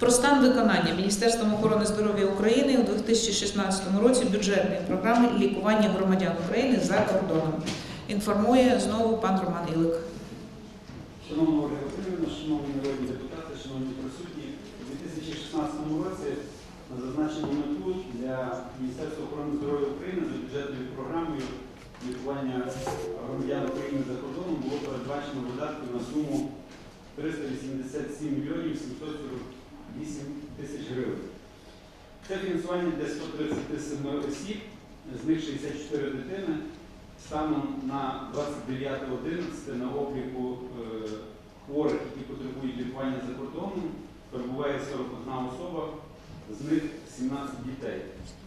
про стан виконання Міністерством охорони здоров'я України у 2016 році бюджетної програми лікування громадян України за кордоном. Інформує знову пан Роман Ілик. Шановна Ольга Васильівна, шановні народні депутати, шановні присутні, у 2016 році на зазначену мету для Міністерства охорони здоров'я України за бюджетною програмою лікування громадян України за кордоном було передбачено видатки на суму 387 мільйонів 748 тисяч гривень. Це фінансування для 137 осіб, з них 64 дитини. Станом на 29.11 на обліку е, хворих, які потребують лікування за кордоном, перебуває 41 особа, з них 17 дітей.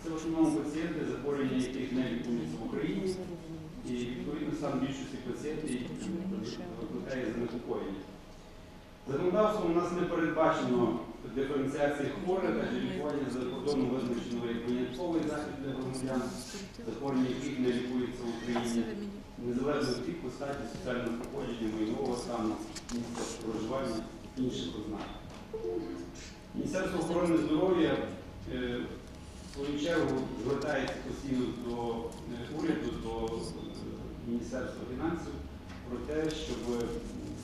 Це в основному пацієнти, захворювання яких не лікуються в Україні, і відповідно стан більшості пацієнтів викликає занепокоєння. Законодавством у нас не передбачено диференціації хворих, адже лікування за кордоном визначено як винятковий захід громадян, захворювання яких не лікуються в Україні, незалежно від віку, статі, соціального походження, майнового стану, місця проживання, інших ознак. Міністерство охорони здоров'я е, в свою чергу звертається постійно до е, уряду, до е, Міністерства фінансів про те, щоб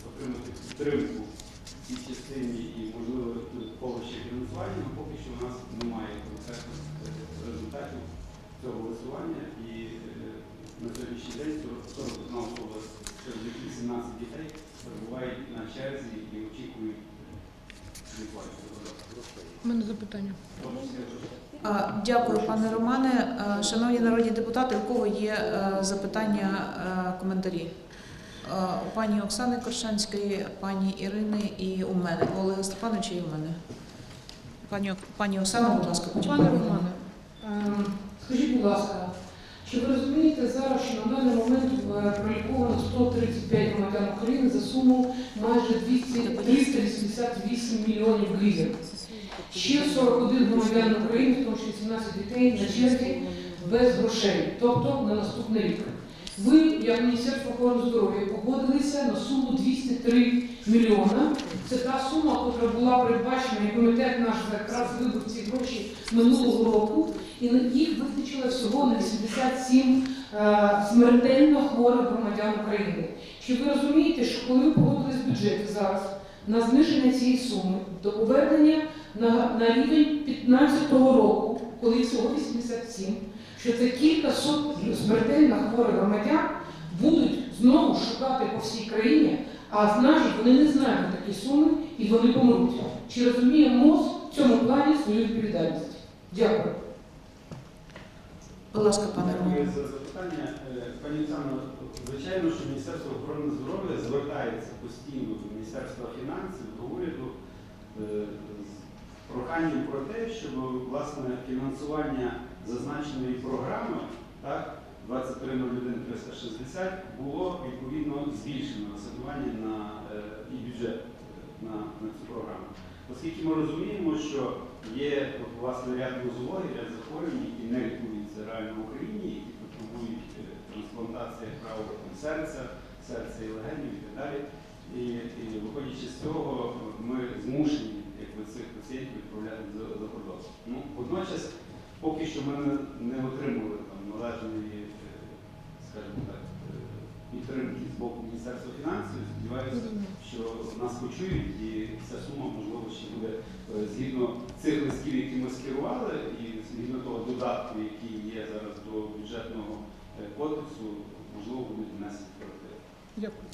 отримати підтримку цій частині і, можливо, додатково ще фінансування, але поки що у нас немає конкретних результатів цього голосування. І е, на сьогоднішній день 41 особа, серед яких 17 дітей, перебувають на черзі і очікують. У мене запитання. Дякую, пане Романе. Е, Шановні народні депутати, у кого є е, запитання, коментарі? У пані Оксани Коршанської, пані Ірини і у мене. У Олега Степановича і у мене. Пані, пані Оксана, будь ласка. Пане Романе, ем, скажіть, будь ласка, чи ви розумієте зараз, що на даний момент е, проліковано 135 громадян України за суму майже 200 388 мільйонів гривень? Ще 41 громадян України, в тому числі 17 дітей, на черзі без грошей, тобто на наступний рік. Як Міністерство охорони здоров'я, погодилися на суму 203 мільйона. Це та сума, яка була передбачена, і комітет наш якраз вибив ці гроші минулого року, і їх вистачило всього на 87 е, смертельно хворих громадян України. Чи ви розумієте, що коли погодились в бюджеті зараз на зниження цієї суми до повернення на, на рівень 2015 року, коли всього 87, що це кілька сот смертельно хворих громадян будуть знову шукати по всій країні, а значить вони не знають такі суми і вони помруть. Чи розуміє МОЗ в цьому плані свою відповідальність? Дякую. Будь ласка, пане Дякую за запитання. Е, Пані Оксано, звичайно, що Міністерство охорони здоров'я звертається постійно до Міністерства фінансів, до уряду е, з проханням про те, щоб власне фінансування зазначеної програми, так, 2301-360, було відповідно збільшено асигнування на е, і бюджет на, на цю програму. Оскільки ми розуміємо, що є власне ряд нозологій, ряд захворювань, які не лікуються реально в Україні, які потребують е, трансплантації там, серця, серця і легенів і так далі. І, і виходячи з цього, ми змушені якби, цих пацієнтів відправляти за, за кордон. Ну, водночас, поки що ми не, не отримали там, належної, е, скажімо так, е, підтримки з боку Міністерства фінансів. Сподіваюся, що нас почують і ця сума, можливо, ще буде е, згідно цих листів, які ми скерували, і згідно того додатку, який є зараз до бюджетного е, кодексу, можливо, будуть внесені корективи. Дякую.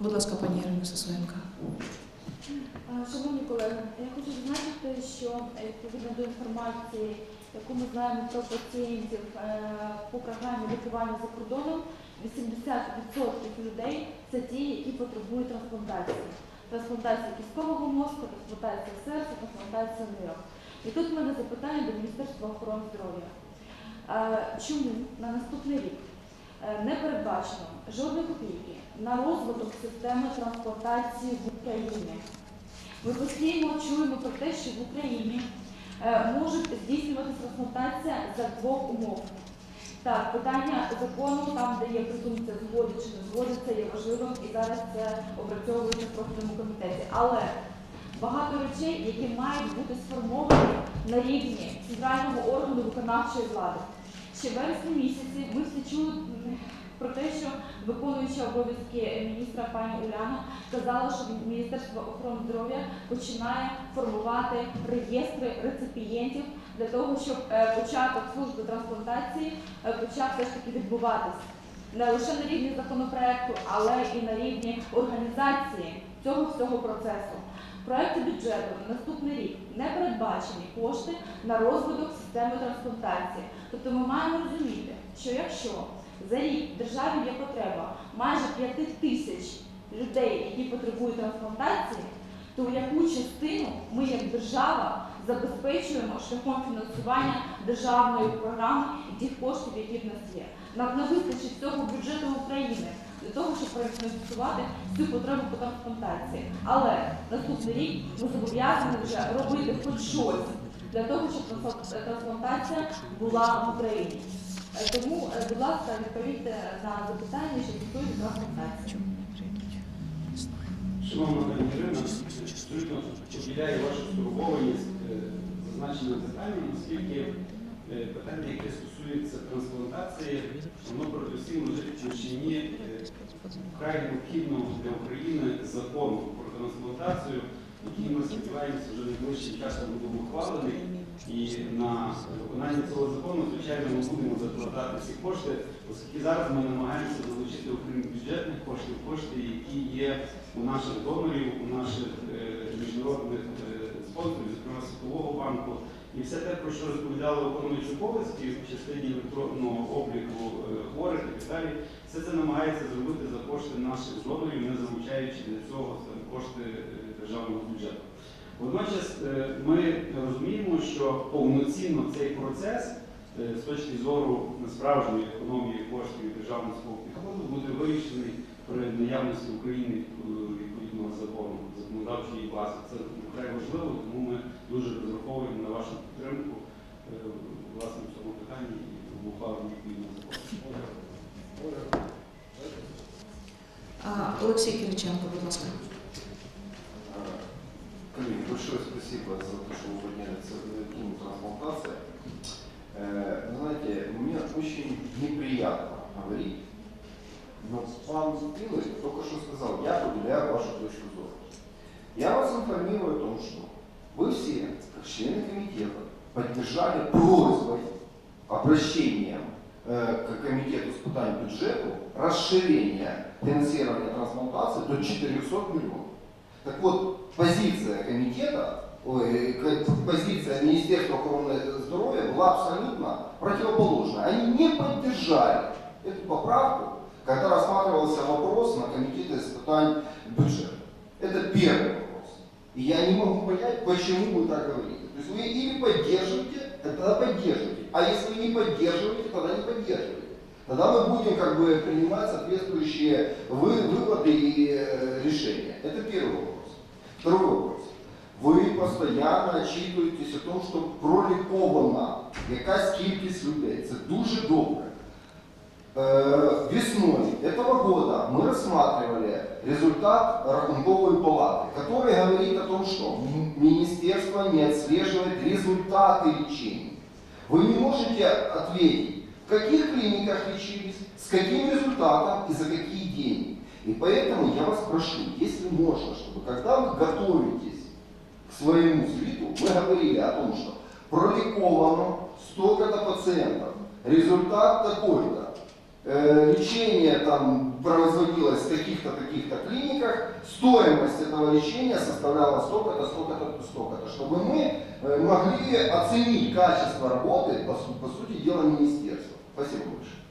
Будь ласка, пані Ірина Сосоєнка. Шановні колеги, я хочу зазначити, що відповідно до інформації, яку ми знаємо про пацієнтів е, по програмі лікування за кордоном, 80% людей це ті, які потребують трансплантації. Трансплантація кісткового мозку, трансплантація серця, трансплантація нирок. І тут в мене запитання до Міністерства охорони здоров'я. Е, Чому на наступний рік е, не передбачено жодної копійки на розвиток системи трансплантації в Україні? Ми постійно чуємо про те, що в Україні може здійснюватися трансплантація за двох умов. Так, питання закону, там, де є презумпція згоди чи не згоди, є важливим і зараз це опрацьовується в профільному комітеті. Але багато речей, які мають бути сформовані на рівні центрального органу виконавчої влади. Ще вересні місяці ми всі чули про те, що виконуюча обов'язки міністра пані Уляна сказала, що Міністерство охорони здоров'я починає формувати реєстри реципієнтів для того, щоб е, початок служби трансплантації е, почав все ж таки відбуватися не лише на рівні законопроекту, але і на рівні організації цього всього процесу. В проєкті бюджету на наступний рік не передбачені кошти на розвиток системи трансплантації. Тобто ми маємо розуміти, що якщо за рік державі є потреба майже 5 тисяч людей, які потребують трансплантації, то яку частину ми як держава забезпечуємо шляхом фінансування державної програми і тих коштів, які в нас є. Нам не вистачить цього бюджету України для того, щоб профінансувати цю потребу по трансплантації. Але наступний рік ми зобов'язані вже робити хоч щось для того, щоб трансплантація була в Україні. Е, Тому, е, будь ласка, відповідьте на запитання, що стосується трансплантації. Шановна пані Ірина, абсолютно поділяю вашу стурбованість е, зазначеним питанням, оскільки питання, яке стосується трансплантації, воно передусім лежить в площині е, вкрай необхідного для України закону про трансплантацію, який ми сподіваємося вже найближчим часом буде ухвалений. І на виконання цього закону, звичайно, ми будемо закладати всі кошти, оскільки зараз ми намагаємося залучити окрім бюджетних коштів, кошти, які є у наших донорів, у наших е, міжнародних е, спонсорів, зокрема Світового банку. І все те, про що розповідали виконуючі обов'язки в частині електронного обліку е, хворих і так далі, все це намагається зробити за кошти наших донорів, не залучаючи для цього кошти державного бюджету. Водночас е, ми розуміємо, що повноцінно цей процес е, з точки зору справжньої економії коштів і державного свого підходу буде вирішений при наявності е, відповідного закону, законодавчої бази. Це вкрай важливо, тому ми дуже розраховуємо на вашу підтримку е, власне в цьому питанні і в ухваленні відповідного закону. Олексій Кириченко, будь ласка. Обращением э, к комитету с питанием бюджету расширение финансирования трансплантации до 400 миллионов. Так вот, позиция комитета, ой, к- позиция Министерства охраны здоровья была абсолютно противоположная. Они не поддержали эту поправку, когда рассматривался вопрос на комитете испытаний бюджета. Это первый вопрос. И я не могу понять, почему вы так говорите. То есть вы или поддерживаете, тогда поддерживаете А если вы не поддерживаете, тогда не поддерживаете. Тогда мы будем как бы принимать соответствующие вы- выводы и э, решения. Это первый вопрос. Второй вопрос. Ви постійно очікуєтесь о тому, що пролікована якась кількість людей. Це дуже добре. Э, Весной этого года мы рассматривали результат Рахунковой палаты, который говорит о том, что м- министерство не отслеживает результаты лечения. Вы не можете ответить, в каких клиниках лечились, с каким результатом и за какие деньги. И поэтому я вас прошу, если можно, чтобы когда вы готовитесь к своему свиту, вы говорили о том, что проликовано столько-то пациентов, результат такой-то, э, лечение там производилось в таких-то, таких-то клиниках, стоимость этого лечения составляла столько-то, столько-то, столько-то, чтобы мы э, могли оценить качество работы, по, су- по сути дела, министерства. Спасибо большое.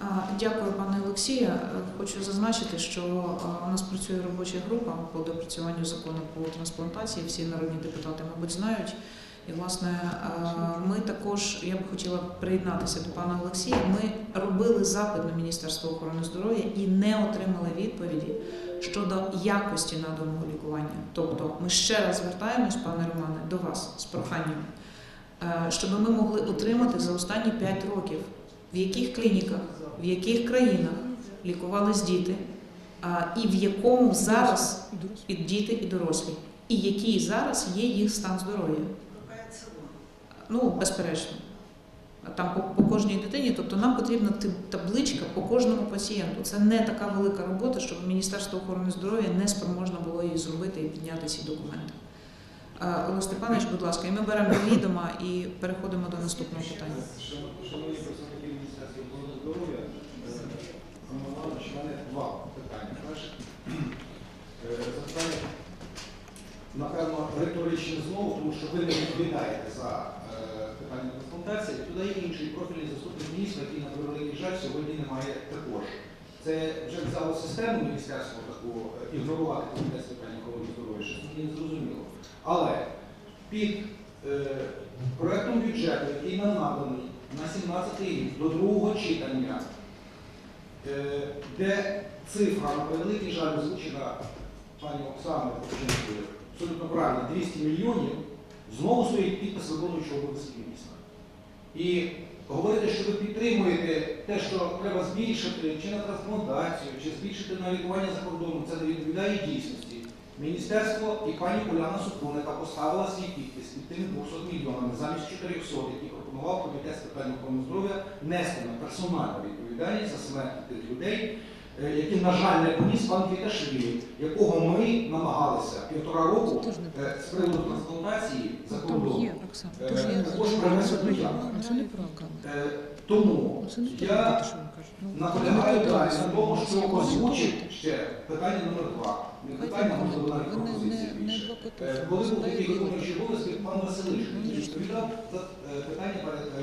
А, Дякую, пане Олексію. Е, Хочу зазначити, що е, у нас працює робоча група по допрацюванню закону по трансплантації. Всі народні депутати, мабуть, знають. І, власне, е, ми також, я б хотіла приєднатися до пана Олексія. Ми робили запит на Міністерство охорони здоров'я і не отримали відповіді щодо якості наданого лікування. Тобто, ми ще раз звертаємось, пане Романе, до вас з проханням, е, щоб ми могли отримати за останні 5 років, в яких клініках, в яких країнах лікувались діти, і в якому зараз діти і дорослі, і який зараз є їх стан здоров'я. Ну, безперечно. Там по, по кожній дитині, тобто нам потрібна табличка по кожному пацієнту. Це не така велика робота, щоб Міністерство охорони здоров'я не спроможно було її зробити і підняти ці документи. Олег Степанович, будь ласка, і ми беремо до відома і переходимо до наступного питання. Шановні представники Міністерства охорони здоров'я, мене два питання. Перше, е, запитання, напевно, риторичне знову, тому що ви не відповідаєте за питання трансплантації. Туди є інший профільний заступник міністра, який, на превеликий жаль, сьогодні немає також. Це вже взяло систему міністерства таку е, ігнорувати комітет з питань охорони здоров'я, що мені не зрозуміло. Але під е, проектом бюджету, який нам наданий на 17 рік до другого читання, е, де цифра, на превеликий жаль, озвучена пані Оксаною абсолютно правильно, 200 мільйонів, знову стоїть підпис виконуючого обов'язки міністра. І говорити, що ви підтримуєте те, що треба збільшити чи на трансплантацію, чи збільшити на лікування за кордоном, це не відповідає дійсності. Міністерство і пані Уляна Супруника поставила свій підпис під тими 200 мільйонами замість 400, які пропонував комітет з питань охорони здоров'я, нести на персональну відповідальність за смерть тих людей, які, на жаль, не поніс пан Квіташвілі, якого ми намагалися півтора року е, з приводу трансплантації за кордоном. Е, також принесли до явки. Е, Тому я наполягаю далі на тому, що озвучить ще питання номер два. Не питання, можливо, навіть пропозиції більше. Е, Коли був такий виконуючий обов'язки, пан Василиш який відповідав за е, питання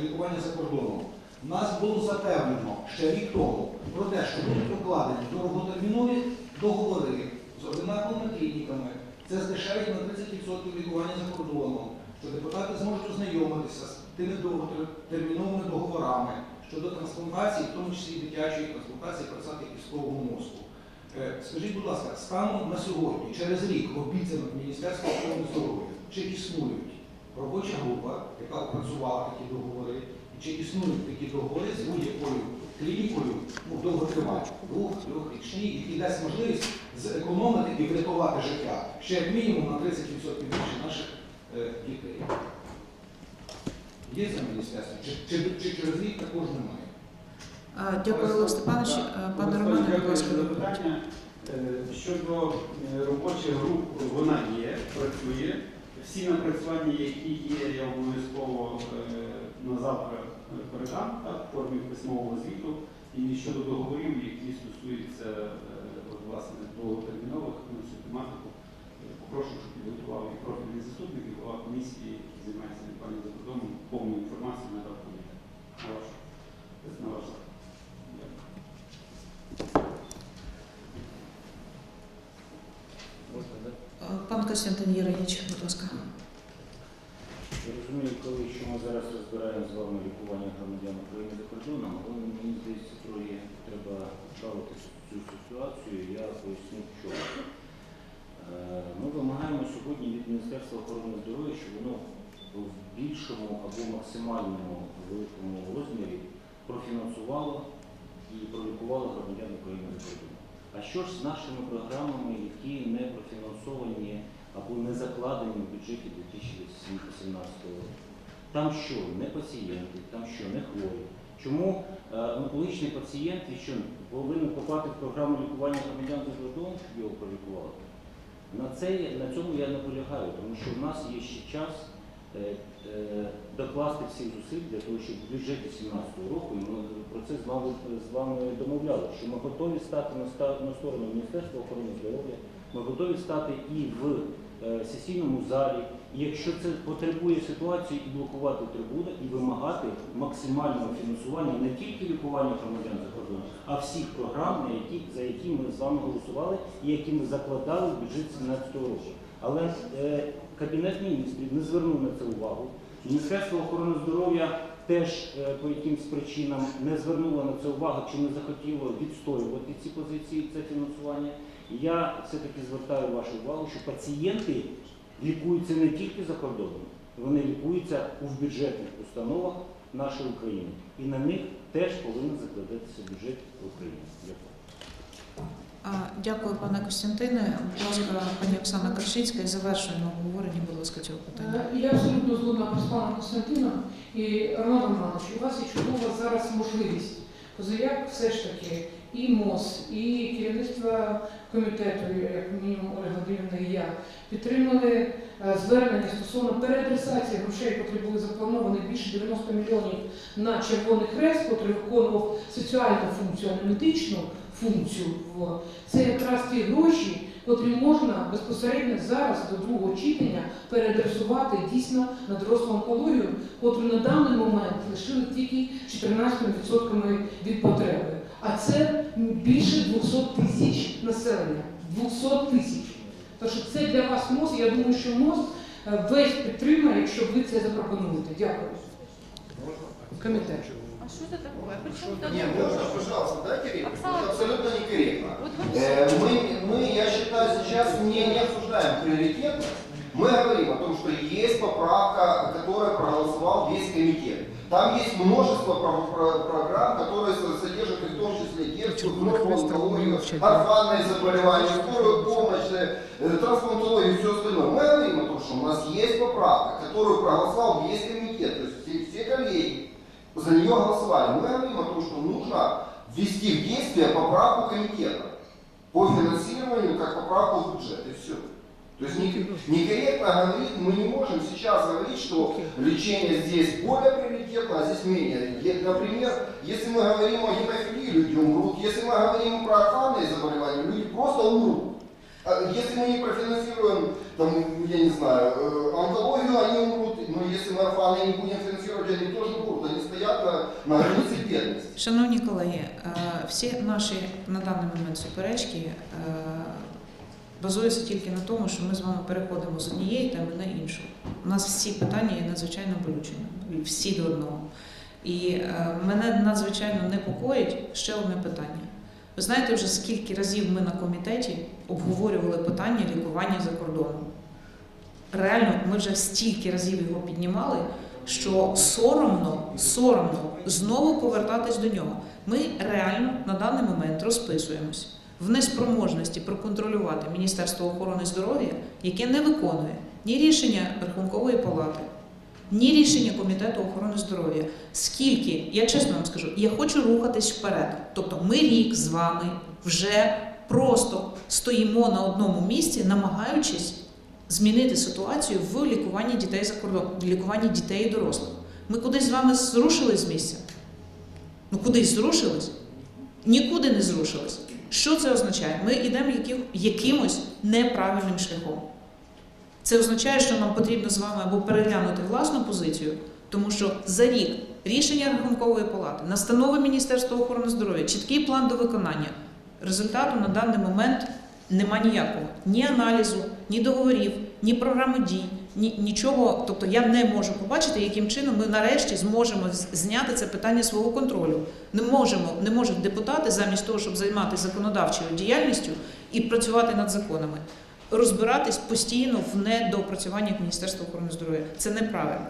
лікування за кордоном. Нас було запевнено ще рік тому про те, що будуть укладені довготермінові договори з ординаторними клініками. Це здешевить на 30% лікування за кордоном, що депутати зможуть ознайомитися з тими довготерміновими договорами щодо трансплантації, в тому числі дитячої трансплантації працювати кісткового мозку. Е, Скажіть, будь ласка, станом на сьогодні, через рік обіцянок Міністерства охорони здоров'я, чи існують робоча група, яка опрацювала такі договори, чи існують такі договори з будь-якою клінікою, ну, довготривалі, двох, трьохрічні, які дасть можливість зекономити і врятувати життя ще як мінімум на 30% більше наших е, дітей. Є за міністерство? Чи, чи, чи через рік також немає? Е, Дякую, Олег Степанович. Е, Пане Романе, будь Дякую ласка. за запитання. Е, Щодо е, робочих груп, вона є, працює. Всі напрацювання, які є, я обов'язково е, на завтра е, передам так, в формі письмового звіту. І щодо договорів, які стосуються е, от, власне довготермінових на цю тематику, е, попрошу, щоб підготував і профільний заступник, і голова комісії, який займається лікуванням за кордоном, повну інформацію. На ваш на ваш. Е, Пан Костянтин Єринич, будь ласка. Я розумію, коли що ми зараз розбираємо з вами лікування громадян України за кордоном, але мені здається, троє треба ставити цю ситуацію, я поясню чому. Е, Ми вимагаємо сьогодні від Міністерства охорони здоров'я, щоб воно в більшому або максимальному великому розмірі профінансувало і пролікувало громадян України за кордоном. А що ж з нашими програмами, які не профінансовані або не закладені в бюджеті 2017 року? Там що, не пацієнти, там що, не хворі. Чому е, онкологічний пацієнт що повинен попати в програму лікування громадян за кордоном, щоб його пролікували? На, це, на цьому я наполягаю, тому що в нас є ще час е, е, докласти всіх зусиль для того, щоб в бюджеті 2017 року, ми про це з вами, з вами домовляли, що ми готові стати на, сторону Міністерства охорони здоров'я, ми готові стати і в е, сесійному залі, якщо це потребує ситуації, і блокувати трибуни, і вимагати максимального фінансування не тільки лікування громадян за кордоном, а всіх програм, які, за які ми з вами голосували і які ми закладали в бюджет 2017 року. Але е, Кабінет міністрів не звернув на це увагу. Міністерство охорони здоров'я теж е, по якимсь причинам не звернуло на це увагу чи не захотіло відстоювати ці позиції, це фінансування. Я все-таки звертаю вашу увагу, що пацієнти лікуються не тільки за кордоном, вони лікуються у бюджетних установах нашої України. І на них теж повинен закладатися бюджет України. Дякую. Дякую, пане Костянтине. Будь ласка, пані Оксана Крашинська, і завершуємо обговорення, будь ласка, цього питання. Е, Я абсолютно згодна з паном Константином і Роман Романович, у вас є чудова зараз можливість. Позаяк все ж таки і МОЗ, і керівництво комітету, як мінімум Ольга Андріївна і я, підтримали е, звернення стосовно переадресації грошей, які були заплановані більше 90 мільйонів на Червоний Хрест, який виконував соціальну функцію, а не медичну функцію. Це якраз ті гроші, котрі можна безпосередньо зараз до другого читання переадресувати дійсно на дорослу онкологію, котру на даний момент лишили тільки 14% від потреби А це більше 200 тисяч населення. 200 тисяч. Тож це для вас МОЗ, я думаю, що МОЗ е, весь підтримає, якщо ви це запропонуєте. Дякую. Комітет. А що це таке? Причому тут? Не, можно, пожалуйста, дайте реплику. Оксана, Это абсолютно некорректно. От ви Э, Мы, мы, я считаю, сейчас не, не обсуждаем приоритетность. Мы говорим о том, что есть поправка, которую проголосовал весь комитет. Там есть множество про- про- программ, которые со- содержат и в том числе детскую, взрослую онкологию, орфанные заболевания, скорую помощь, э, э, трансплантологию и все остальное. Мы говорим о том, что у нас есть поправка, которую проголосовал весь комитет, то есть все, все коллеги за нее голосовали. Мы говорим о том, что нужно ввести в действие поправку комитета по финансированию как поправку в бюджет, и все. То есть не- некорректно говорить, мы не можем сейчас говорить, что лечение здесь более приоритетно, а здесь менее. Е- Например, если мы говорим о гемофилии, люди умрут. Если мы говорим про орфанные заболевания, люди просто умрут. А Если мы не профинансируем, там, я не знаю, э, онкологию, они умрут. Но если мы орфаны не будем финансировать, они тоже умрут. Они стоят на, на границе бедности. Шановні колеги, е, всі наші на даний момент суперечки базуються тільки на тому, що ми з вами переходимо з однієї теми на іншу. У нас всі питання є надзвичайно болючими, всі до одного. І е, мене надзвичайно непокоїть ще одне питання. Ви знаєте вже скільки разів ми на комітеті обговорювали питання лікування за кордоном? Реально, ми вже стільки разів його піднімали, що соромно, соромно знову повертатись до нього. Ми реально на даний момент розписуємось в неспроможності проконтролювати Міністерство охорони здоров'я, яке не виконує ні рішення Рахункової палати, ні рішення Комітету охорони здоров'я. Скільки, я чесно вам скажу, я хочу рухатись вперед. Тобто ми рік з вами вже просто стоїмо на одному місці, намагаючись змінити ситуацію в лікуванні дітей за кордоном, в лікуванні дітей і дорослих. Ми кудись з вами зрушились з місця? Ну кудись зрушились? Нікуди не зрушились. Що це означає? Ми йдемо якимось неправильним шляхом. Це означає, що нам потрібно з вами або переглянути власну позицію, тому що за рік рішення Рахункової палати, настанови Міністерства охорони здоров'я, чіткий план до виконання. Результату на даний момент нема ніякого. Ні аналізу, ні договорів, ні програми дій, нічого. Тобто я не можу побачити, яким чином ми нарешті зможемо зняти це питання свого контролю. Не можемо, не можуть депутати замість того, щоб займатися законодавчою діяльністю і працювати над законами, розбиратись постійно в недоопрацюваннях Міністерства охорони здоров'я. Це неправильно.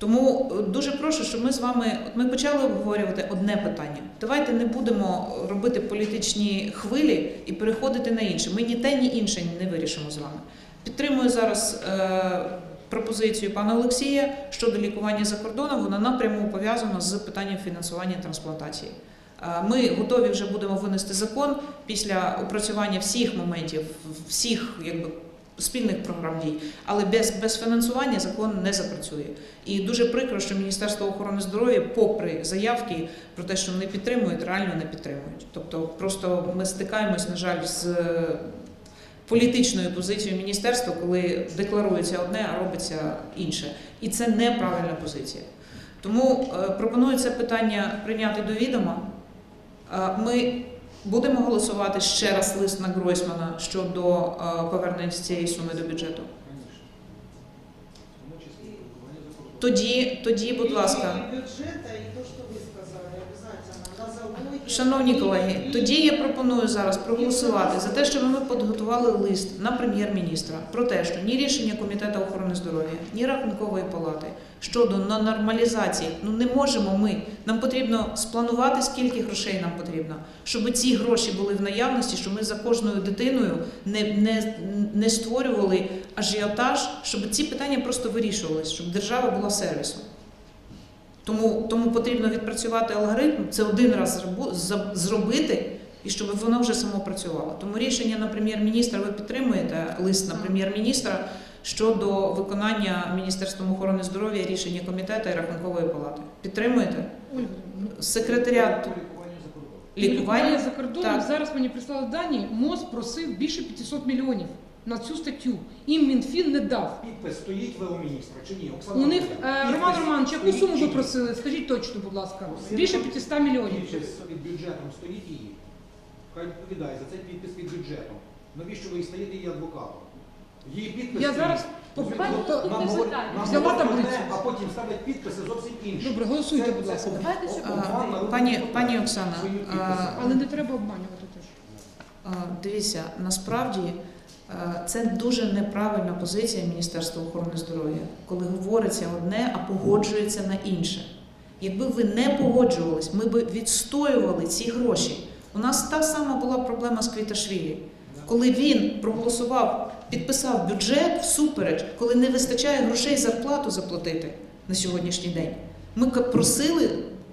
Тому е, дуже прошу, щоб ми з вами, от ми почали обговорювати одне питання. Давайте не будемо робити політичні хвилі і переходити на інше. Ми ні те, ні інше не вирішимо з вами. Підтримую зараз е, пропозицію пана Олексія щодо лікування за кордоном. Вона напряму пов'язана з питанням фінансування трансплантації. Е, Ми готові вже будемо винести закон після опрацювання всіх моментів, всіх якби спільних програм дій, але без, без фінансування закон не запрацює. І дуже прикро, що Міністерство охорони здоров'я, попри заявки про те, що вони підтримують, реально не підтримують. Тобто, просто ми стикаємось, на жаль, з політичною позицією міністерства, коли декларується одне, а робиться інше. І це неправильна позиція. Тому е, пропоную це питання прийняти до відома. Е, Ми будемо голосувати ще раз лист на Гройсмана щодо е, повернення цієї суми до бюджету. Тоді, тоді, будь ласка. И бюджета, и то, что вы сказали, обязательно. На заводе. Шановні колеги, тоді я пропоную зараз проголосувати за те, щоб ми підготували лист на прем'єр-міністра про те, що ні рішення комітету охорони здоров'я, ні рахункової палати щодо нормалізації, ну не можемо ми. Нам потрібно спланувати, скільки грошей нам потрібно, щоб ці гроші були в наявності, щоб ми за кожною дитиною не, не, не створювали ажіотаж, щоб ці питання просто вирішувалися, щоб держава була сервісом. Тому, тому потрібно відпрацювати алгоритм, це один раз зробити, і щоб воно вже само працювало. Тому рішення на прем'єр-міністра ви підтримуєте лист на прем'єр-міністра щодо виконання Міністерством охорони здоров'я рішення комітету і рахункової палати. Підтримуєте? Ну, Секретаріат Лікування за кордоном. Так. Зараз мені прислали дані. МОЗ просив більше 500 мільйонів на цю статтю. Їм Мінфін не дав. Підпис стоїть в міністра чи ні? Оксана У них Анатоліївна, е, Роман підпис Романович, яку стоїть суму чи ви ні? просили? Скажіть точно, будь ласка. Більше 500 мільйонів. Підпис під бюджетом стоїть її. Хай відповідає за цей підпис під бюджетом. Навіщо ви стаєте її адвокатом? Її підпис Я зараз по- наступне питання. Взяла таблицю. А потім ставлять підписи зовсім інші. Добре, голосуйте, Це- будь ласка. Давайте, обман А, пані- пані Оксана, а. Але не треба обманювати теж. Дивіться, насправді це дуже неправильна позиція Міністерства охорони здоров'я, коли говориться одне, а погоджується на інше. Якби ви не погоджувались, ми б відстоювали ці гроші. У нас та сама була проблема з Квіташвілі. Коли він проголосував, підписав бюджет всупереч, коли не вистачає грошей зарплату заплатити на сьогоднішній день. Ми просили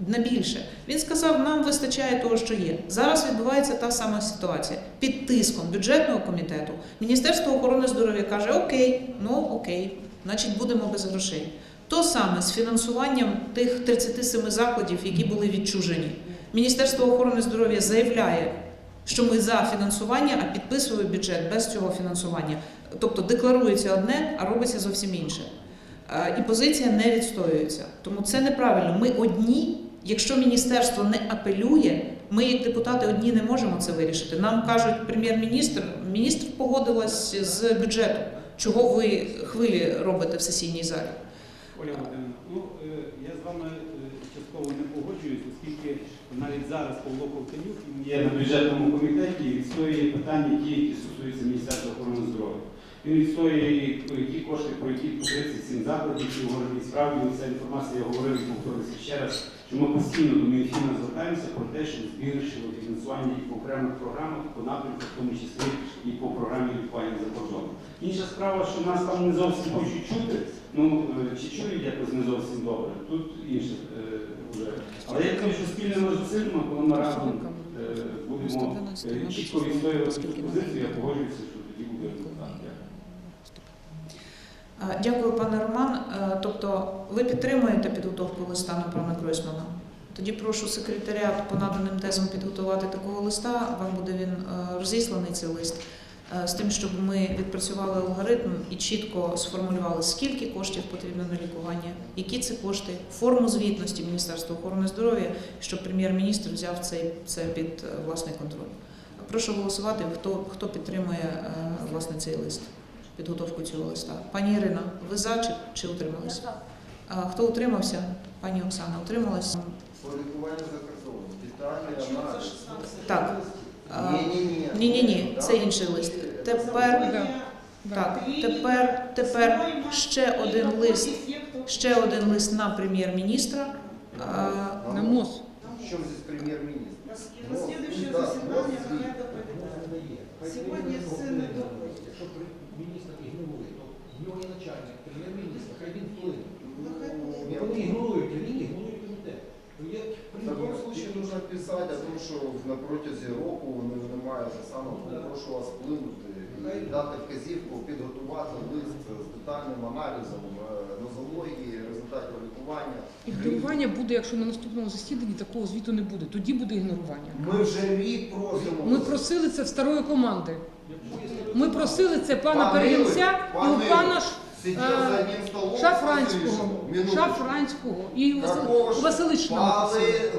на більше. Він сказав, нам вистачає того, що є. Зараз відбувається та сама ситуація. Під тиском бюджетного комітету Міністерство охорони здоров'я каже: Окей, ну окей, значить будемо без грошей. То саме з фінансуванням тих 37 закладів, які були відчужені. Міністерство охорони здоров'я заявляє, що ми за фінансування, а підписує бюджет без цього фінансування. Тобто декларується одне, а робиться зовсім інше. Е, І позиція не відстоюється. Тому це неправильно. Ми одні, якщо міністерство не апелює, ми, як депутати, одні не можемо це вирішити. Нам кажуть, прем'єр-міністр, міністр погодилась з бюджетом. Чого ви хвилі робите в сесійній залі? Оля ну е, я з вами е, частково не погоджуюсь, оскільки навіть зараз Павло Ковтанюк є на бюджетному комітеті і відстоює питання, ті, які стосуються Міністерства охорони здоров'я. Він відстоює і про які кошти, про які 37 закладів, які говорить справді ця інформація, я говорив повторюся ще раз, що ми постійно до Мінфіна звертаємося про те, щоб збільшили фінансування і по окремих програмах, по напрямках, в тому числі і по програмі лікування за кордоном. Інша справа, що нас там не зовсім хочуть чути, ну е, чи чують якось не зовсім добре, тут інше е. Але я кажу, що спільними зусиллями, коли ми разом е, будемо е, чітко відстоювати цю позицію, я погоджуюся, що тоді буде результат. Дякую. Пане Роман. Тобто, ви підтримуєте підготовку листа на пана Кройсмана? Тоді прошу секретаріат по наданим тезам підготувати такого листа. Вам буде він е, розісланий цей лист з тим, щоб ми відпрацювали алгоритм і чітко сформулювали, скільки коштів потрібно на лікування, які це кошти, форму звітності Міністерства охорони здоров'я, щоб прем'єр-міністр взяв цей це під е, власний контроль. Прошу голосувати, хто, хто підтримує е, власне цей лист, підготовку цього листа. Пані Ірина, ви за чи, чи утрималися? Хто утримався? Пані Оксана, утрималась? По лікуванню за кордоном. Детальний аналіз. Так. А, Ні-ні-ні. Ні-ні-ні, це інший лист. Тепер так, тепер, тепер ще один лист, ще один лист на прем'єр-міністра. На МОЗ. Що з прем'єр-міністром? На засідання. вот хай доповідає. Сьогодні це не доповідь. Якщо при- міністр ігнорує, то в нього є начальник, прем'єр-міністр, хай він вплине. Ні, Вони ігнорують, він ігнорує комітет. То є В такому случае нужно писати, а тому що на протязі року не- немає так само, тому прошу вас вплинути і дати вказівку, підготувати лист з детальним аналізом е, нозології, результатів лікування. Ігнорування буде, якщо на наступному засіданні такого звіту не буде. Тоді буде ігнорування. Ми вже рік просимо. Ми просили це в старої команди. Ми просили це пана Пане Перегінця і пане у пана Ш- е, за одним столом. Шафранського. Шафранського і у Васил- Какого у ж- Василишина.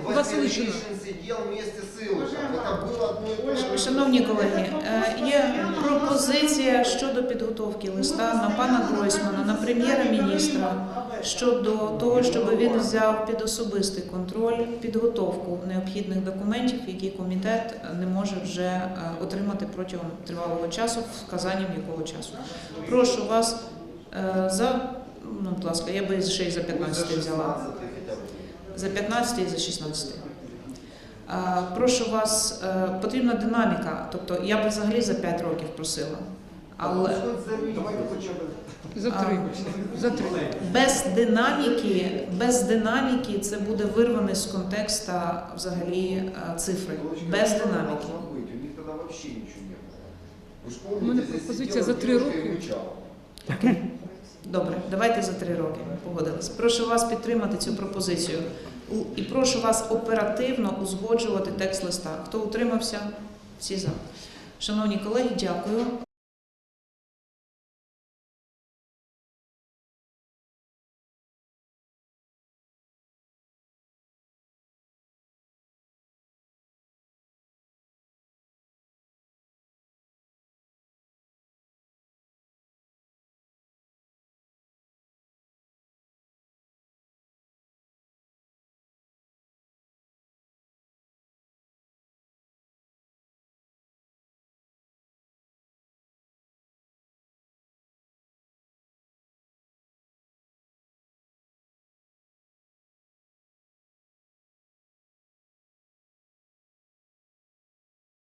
Василишина Василишин сидів сидел вместе с Илышем. Это было одно и то же. Шановні колеги, е, є пропозиція щодо підготовки листа на пана Гройсмана, на прем'єра-міністра щодо того, щоб він взяв під особистий контроль підготовку необхідних документів, які комітет не може вже е, отримати протягом тривалого часу, вказанням якого часу. Прошу вас е, за, ну, будь ласка, я би ще й за 15 взяла. 16 хотя бы. За 15 і за 16. Е, Прошу вас, е, потрібна динаміка, тобто я би взагалі за 5 років просила. Але Давайте хотя бы. За три. За три. без динаміки, без динаміки це буде вирване з контексту взагалі е, цифри. Без динаміки. У них тогда вообще ничего не было. Вы ж У мене помните, здесь пропозиція сидела за три девушка роки. и мычала. Добре, давайте за 3 роки. Погодились. Прошу вас підтримати цю пропозицію. І прошу вас оперативно узгоджувати текст листа. Хто утримався? Всі за. Шановні колеги, дякую.